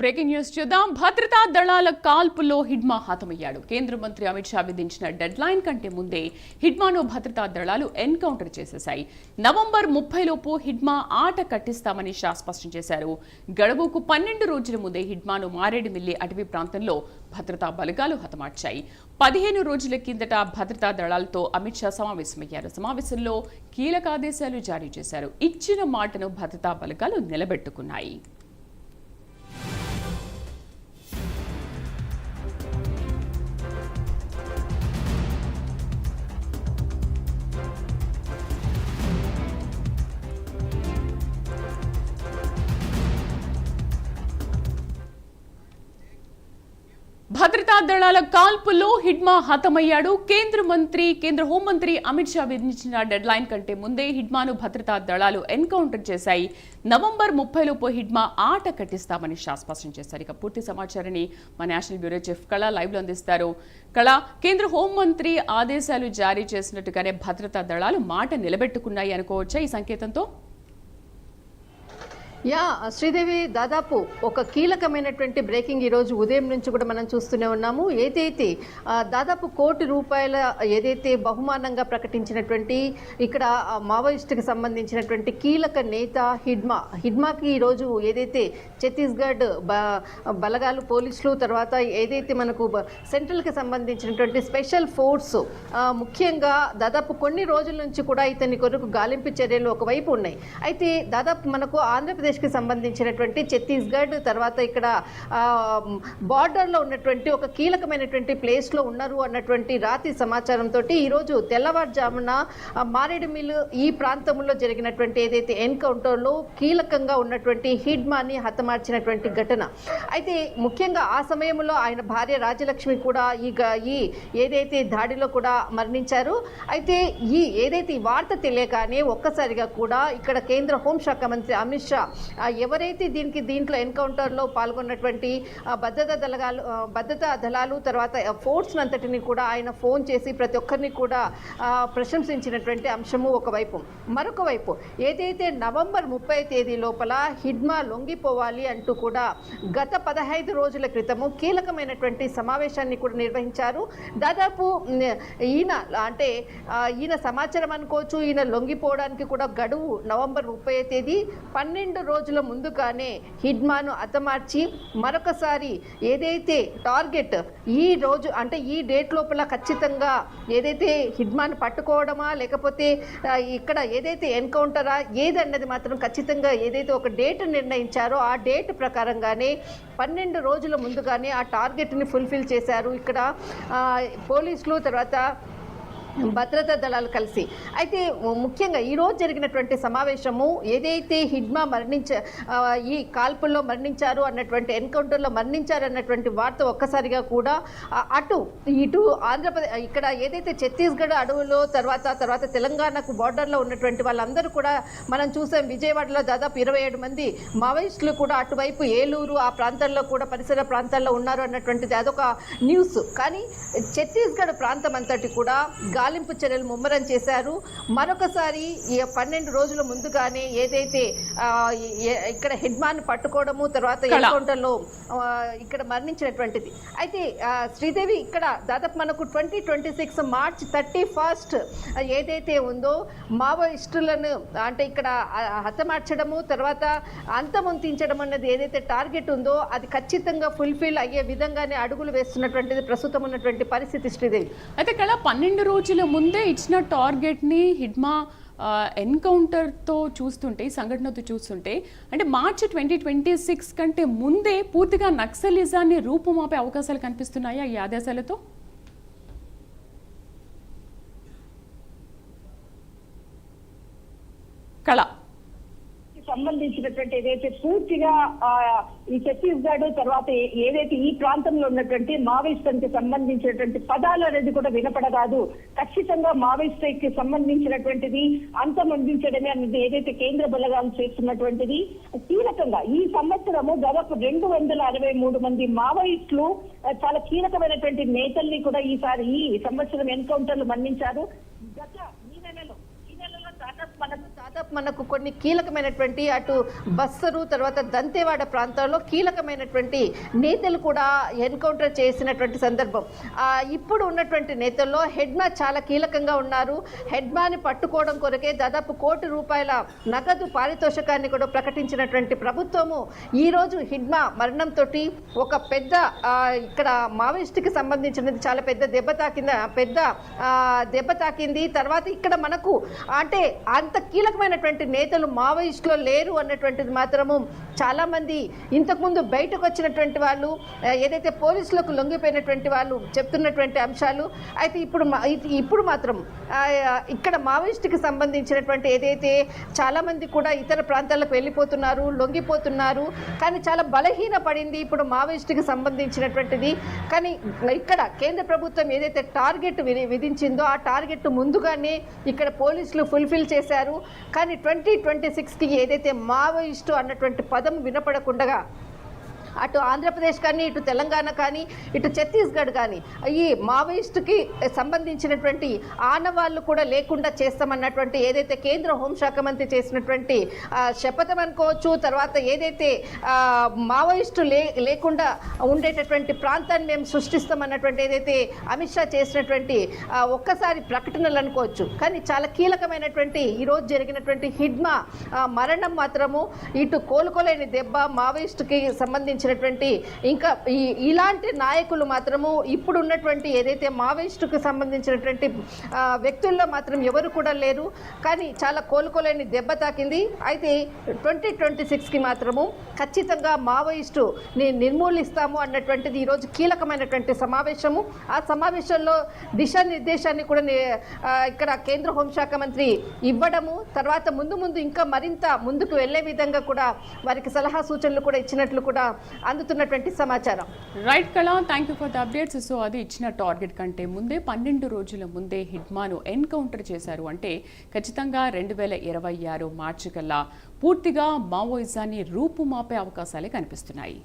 Breaking news చూద్దాం. భద్రతా దళాల కాల్పుల్లో హిడ్మా హతమయ్యాడు. కేంద్ర మంత్రి అమిత్ షా విధించిన డెడ్ లైన్ కంటే ముందే హిడ్మాను భద్రతా దళాలు ఎన్కౌంటర్ చేసేశాయి. నవంబర్ ముప్పై లోపు హిడ్మా ఆట కట్టిస్తామని షా స్పష్టం చేశారు. గడువుకు పన్నెండు రోజుల ముందే హిడ్మాను మారేడుమిల్లి అటవీ ప్రాంతంలో భద్రతా బలగాలు హతమార్చాయి. పదిహేను రోజుల కిందట భద్రతా దళాలతో అమిత్ షా సమావేశమయ్యారు. సమావేశంలో కీలక ఆదేశాలు జారీ చేశారు. ఇచ్చిన మాటను భద్రతా బలగాలు నిలబెట్టుకున్నాయి. భద్రతా దళాల కాల్పుల్లో హిడ్మా హతమయ్యాడు. కేంద్ర మంత్రి కేంద్ర హోంమంత్రి అమిత్ షా విధించిన డెడ్ లైన్ కంటే ముందే హిడ్మాను భద్రతా దళాలు ఎన్కౌంటర్ చేశాయి. నవంబర్ ముప్పైలోపు హిడ్మా ఆట కట్టిస్తామని షా స్పష్టం చేశారు. ఇక పూర్తి సమాచారాన్ని మా నేషనల్ బ్యూరో చీఫ్ కళ లైవ్లో అందిస్తారు. కళ కేంద్ర హోంమంత్రి ఆదేశాలు జారీ చేసినట్టుగానే భద్రతా దళాలు మాట నిలబెట్టుకున్నాయి అనుకోవచ్చా ఈ సంకేతంతో? యా శ్రీదేవి దాదాపు ఒక కీలకమైనటువంటి బ్రేకింగ్ ఈరోజు ఉదయం నుంచి కూడా మనం చూస్తూనే ఉన్నాము. ఏదైతే దాదాపు కోటి రూపాయల ఏదైతే బహుమానంగా ప్రకటించినటువంటి ఇక్కడ మావోయిస్టుకి సంబంధించినటువంటి కీలక నేత హిడ్మా హిడ్మాకి ఈరోజు ఏదైతే ఛత్తీస్గఢ్ బ బలగాలు పోలీసులు తర్వాత ఏదైతే మనకు సెంట్రల్కి సంబంధించినటువంటి స్పెషల్ ఫోర్స్ ముఖ్యంగా దాదాపు కొన్ని రోజుల నుంచి కూడా ఇతని కొరకు గాలింపు చర్యలు ఒకవైపు ఉన్నాయి. అయితే దాదాపు మనకు ఆంధ్రప్రదేశ్ ఆంధ్రప్రదేశ్కి సంబంధించినటువంటి ఛత్తీస్గఢ్ తర్వాత ఇక్కడ బార్డర్లో ఉన్నటువంటి ఒక కీలకమైనటువంటి ప్లేస్లో ఉన్నారు అన్నటువంటి రాతి సమాచారంతో ఈరోజు తెల్లవారుజామున మారేడుమిల్లు ఈ ప్రాంతంలో జరిగినటువంటి ఏదైతే ఎన్కౌంటర్లో కీలకంగా ఉన్నటువంటి హిడ్మాని హతమార్చినటువంటి ఘటన. అయితే ముఖ్యంగా ఆ సమయంలో ఆయన భార్య రాజలక్ష్మి కూడా ఈ ఈ ఏదైతే దాడిలో కూడా మరణించారు. అయితే ఈ ఏదైతే ఈ వార్త తెలియగానే ఒక్కసారిగా కూడా ఇక్కడ కేంద్ర హోంశాఖ మంత్రి అమిత్ షా ఎవరైతే దీనికి దీంట్లో ఎన్కౌంటర్లో పాల్గొన్నటువంటి భద్రతా దళాలు భద్రతా దళాలు తర్వాత ఫోర్స్ అంతటిని కూడా ఆయన ఫోన్ చేసి ప్రతి ఒక్కరిని కూడా ప్రశంసించినటువంటి అంశము ఒకవైపు. మరొక వైపు ఏదైతే నవంబర్ ముప్పై తేదీ లోపల హిడ్మా లొంగిపోవాలి అంటూ కూడా గత పదహైదు రోజుల క్రితము కీలకమైనటువంటి సమావేశాన్ని కూడా నిర్వహించారు. దాదాపు ఈయన అంటే ఈయన సమాచారం అనుకోవచ్చు ఈయన లొంగిపోవడానికి కూడా గడువు నవంబర్ ముప్పై తేదీ పన్నెండు రోజుల ముందుగానే హిడ్మాను అతమార్చి మరొకసారి ఏదైతే టార్గెట్ ఈ రోజు అంటే ఈ డేట్ లోపల ఖచ్చితంగా ఏదైతే హిడ్మాను పట్టుకోవడమా లేకపోతే ఇక్కడ ఏదైతే ఎన్కౌంటరా ఏదన్నది మాత్రం ఖచ్చితంగా ఏదైతే ఒక డేట్ నిర్ణయించారో ఆ డేట్ ప్రకారంగానే పన్నెండు రోజుల ముందుగానే ఆ టార్గెట్ని ఫుల్ఫిల్ చేశారు. ఇక్కడ పోలీసులు తర్వాత భద్రతా దళాలు కలిసి. అయితే ముఖ్యంగా ఈరోజు జరిగినటువంటి సమావేశము ఏదైతే హిడ్మా మరణించ ఈ కాల్పుల్లో మరణించారు అన్నటువంటి ఎన్కౌంటర్లో మరణించారు అన్నటువంటి వార్త ఒక్కసారిగా కూడా అటు ఇటు ఆంధ్రప్రదేశ్ ఇక్కడ ఏదైతే ఛత్తీస్గఢ్ అడవులో తర్వాత తర్వాత తెలంగాణకు బార్డర్లో ఉన్నటువంటి వాళ్ళందరూ కూడా మనం చూసాం విజయవాడలో దాదాపు ఇరవై ఏడు మంది మావోయిస్టులు కూడా అటువైపు ఏలూరు ఆ ప్రాంతాల్లో కూడా పరిసర ప్రాంతాల్లో ఉన్నారు అన్నటువంటిది అదొక న్యూస్. కానీ ఛత్తీస్గఢ్ ప్రాంతం అంతటి కూడా గాలింపు చర్యలు ముమ్మరం చేశారు. మరొకసారి ఈ పన్నెండు రోజుల ముందుగానే ఏదైతే ఇక్కడ హెడ్మాన్ పట్టుకోవడము తర్వాత. ఎన్కౌంటర్లో ఇక్కడ మరణించినటువంటిది. అయితే శ్రీదేవి ఇక్కడ దాదాపు మనకు twenty twenty six March thirty first ఏదైతే ఉందో మావోయిస్టులను అంటే ఇక్కడ హతమార్చడము తర్వాత అంతమొంతించడం అన్నది ఏదైతే టార్గెట్ ఉందో అది ఖచ్చితంగా ఫుల్ఫిల్ అయ్యే విధంగానే అడుగులు వేస్తున్నటువంటిది ప్రస్తుతం ఉన్నటువంటి పరిస్థితి శ్రీదేవి. అయితే ఇక్కడ పన్నెండు రోజుల ముందే ఇచ్చిన టార్గెట్ని హిడ్మా ఎన్కౌంటర్తో చూస్తుంటే ఈ సంఘటనతో చూస్తుంటే అంటే మార్చి ట్వంటీ ట్వంటీ సిక్స్ కంటే ముందే పూర్తిగా నక్సలిజాన్ని రూపుమాపే అవకాశాలు కనిపిస్తున్నాయా ఈ ఆదేశాలతో కళ సంబంధించినటువంటి ఏదైతే పూర్తిగా ఆ, ఈ ఛత్తీస్గఢ్ తర్వాత ఏదైతే ఈ ప్రాంతంలో ఉన్నటువంటి మావోయిస్టులకు సంబంధించినటువంటి పదాలు అనేది కూడా వినపడరాదు. ఖచ్చితంగా మావోయిస్టుకి సంబంధించినటువంటిది అంతమొందించడమే అనేది ఏదైతే కేంద్ర బలగాలు చేస్తున్నటువంటిది కీలకంగా ఈ సంవత్సరము దాదాపు రెండు వందల అరవై మూడు మంది మావోయిస్టులు చాలా కీలకమైనటువంటి నేతల్ని కూడా ఈసారి ఈ సంవత్సరం ఎన్కౌంటర్లు మన్నించారు. గత దాదాపు మనకు దాదాపు మనకు కొన్ని కీలకమైనటువంటి అటు బస్సరు తర్వాత దంతేవాడ ప్రాంతాల్లో కీలకమైనటువంటి నేతలు కూడా ఎన్కౌంటర్ చేసినటువంటి సందర్భం. ఇప్పుడు ఉన్నటువంటి నేతల్లో హెడ్మా చాలా కీలకంగా ఉన్నారు. హెడ్మాని పట్టుకోవడం కొరకే దాదాపు కోటి రూపాయల నగదు పారితోషికాన్ని కూడా ప్రకటించినటువంటి ప్రభుత్వము ఈరోజు హిడ్మా మరణంతో ఒక పెద్ద ఇక్కడ మావోయిస్టుకి సంబంధించినది చాలా పెద్ద దెబ్బ తాకింద పెద్ద దెబ్బ తాకింది. తర్వాత ఇక్కడ మనకు అంటే అంత కీలకమైనటువంటి నేతలు మావోయిస్టులో లేరు అన్నటువంటిది మాత్రము చాలామంది ఇంతకుముందు బయటకు వచ్చినటువంటి వాళ్ళు ఏదైతే పోలీసులకు లొంగిపోయినటువంటి వాళ్ళు చెప్తున్నటువంటి అంశాలు అయితే ఇప్పుడు మా- ఇప్పుడు మాత్రం ఇక్కడ మావోయిస్టుకి సంబంధించినటువంటి ఏదైతే చాలామంది కూడా ఇతర ప్రాంతాలకు వెళ్ళిపోతున్నారు లొంగిపోతున్నారు కానీ చాలా బలహీన పడింది ఇప్పుడు మావోయిస్టుకి సంబంధించినటువంటిది. కానీ ఇక్కడ కేంద్ర ప్రభుత్వం ఏదైతే టార్గెట్ విధి- విధించిందో ఆ టార్గెట్ ముందుగానే ఇక్కడ పోలీసులు ఫుల్ఫిల్ చేశారు. కానీ ట్వంటీ ట్వంటీ సిక్స్కి ఏదైతే మావోయిస్టు అన్నటువంటి పదం వినపడకుండా అటు ఆంధ్రప్రదేశ్ కానీ ఇటు తెలంగాణ కానీ ఇటు ఛత్తీస్గఢ్ కానీ ఈ మావోయిస్టుకి సంబంధించినటువంటి ఆనవాళ్ళు కూడా లేకుండా చేస్తామన్నటువంటి ఏదైతే కేంద్ర హోంశాఖ మంత్రి చేసినటువంటి శపథం అనుకోవచ్చు తర్వాత ఏదైతే మావోయిస్టు లే లేకుండా ఉండేటటువంటి ప్రాంతాన్ని మేము సృష్టిస్తామన్నటువంటి ఏదైతే అమిత్ షా చేసినటువంటి ఒక్కసారి ప్రకటనలు అనుకోవచ్చు. కానీ చాలా కీలకమైనటువంటి ఈరోజు జరిగినటువంటి హిడ్మా మరణం మాత్రము ఇటు కోలుకోలేని దెబ్బ మావోయిస్టుకి సంబంధించినటువంటి ఇంకా ఈ ఇలాంటి నాయకులు మాత్రము ఇప్పుడు ఉన్నటువంటి ఏదైతే మావోయిస్టుకు సంబంధించినటువంటి వ్యక్తుల్లో మాత్రం ఎవరు కూడా లేరు. కానీ చాలా కోలుకోలేని దెబ్బ తాకింది. అయితే ట్వంటీ ట్వంటీ సిక్స్కి మాత్రము ఖచ్చితంగా మావోయిస్టు నిర్మూలిస్తాము అన్నటువంటిది ఈరోజు కీలకమైనటువంటి సమావేశము. ఆ సమావేశంలో దిశానిర్దేశాన్ని కూడా ఇక్కడ కేంద్ర హోంశాఖ మంత్రి ఇవ్వడము తర్వాత ముందు ముందు ఇంకా మరింత ముందుకు వెళ్ళే విధంగా కూడా వారికి సలహా సూచనలు కూడా ఇచ్చినట్లు కూడా అందుతున్నటువంటి సమాచారం. Right Kala thank you for the updates so అది ఇచ్చిన టార్గెట్ కంటే ముందే పన్నెండు రోజుల ముందే హిడ్మాను ఎన్కౌంటర్ చేశారు అంటే ఖచ్చితంగా రెండు వేల ఇరవై ఆరు మార్చి కల్లా పూర్తిగా మావోయిజాన్ని రూపుమాపే అవకాశాలే కనిపిస్తున్నాయి.